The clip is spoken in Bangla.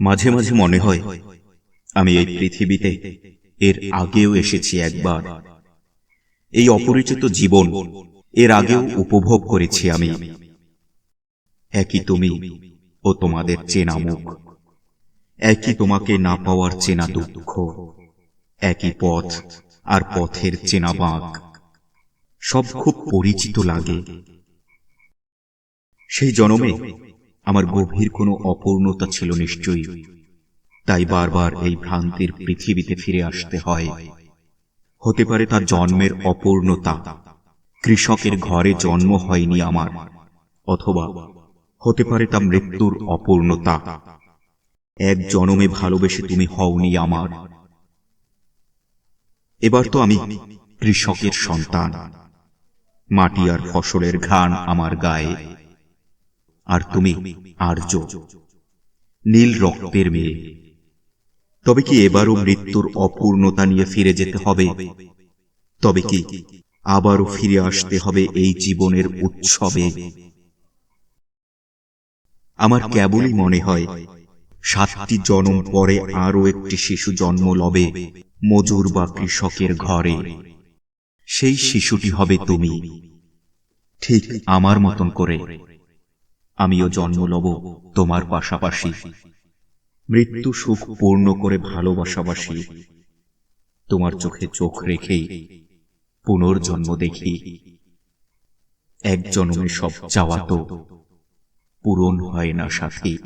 মাঝে মাঝে মনে হয়, আমি এই পৃথিবীতে এর আগেও এসেছি একবার। এই অপরিচিত জীবন এর আগেও উপভোগ করেছি আমি। একই তুমি ও তোমাদের চেনা মুখ। একই তোমাকে না পাওয়ার চেনা দুঃখ। একই পথ আর পথের চেনা বাঁক। সব খুব পরিচিত লাগে। সেই জনমে আমার গভীর কোনো অপূর্ণতা ছিল নিশ্চয়ই। তাই বারবার এই ভ্রান্তির পৃথিবীতে ফিরে আসতে হয়। হতে পারে তার জন্মের অপূর্ণতা। কৃষকের ঘরে জন্ম হয়নি আমার, অথবা হতে পারে তা মৃত্যুর অপূর্ণতা। এক জনমে ভালোবেসে তুমি হওনি আমার। এবার তো আমি কৃষকের সন্তান। মাটি আর ফসলের ঘ্রাণ আমার গায়ে। আর তুমি আর্য। নীল রক্তের মেয়ে। তবে কি এবারও মৃত্যুর অপূর্ণতা নিয়ে ফিরে যেতে হবে? তবে কি আবারও ফিরে আসতে হবে এই জীবনের উৎসবে? আমার কেবলই মনে হয়, সাতটি জন্ম পরে আরও একটি শিশু জন্ম লবে মজুর বা কৃষকের ঘরে। সেই শিশুটি হবে তুমি। ঠিক আমার মতন করে। আমিও জন্ম লব তোমার পাশাপাশি। মৃত্যু সুখ পূর্ণ করে ভালোবাসাবাসি। তোমার চোখে চোখ রেখেই পুনর্জন্ম দেখি। এক জন্মে সব চাওয়া তো পূরণ হয় না সাথী।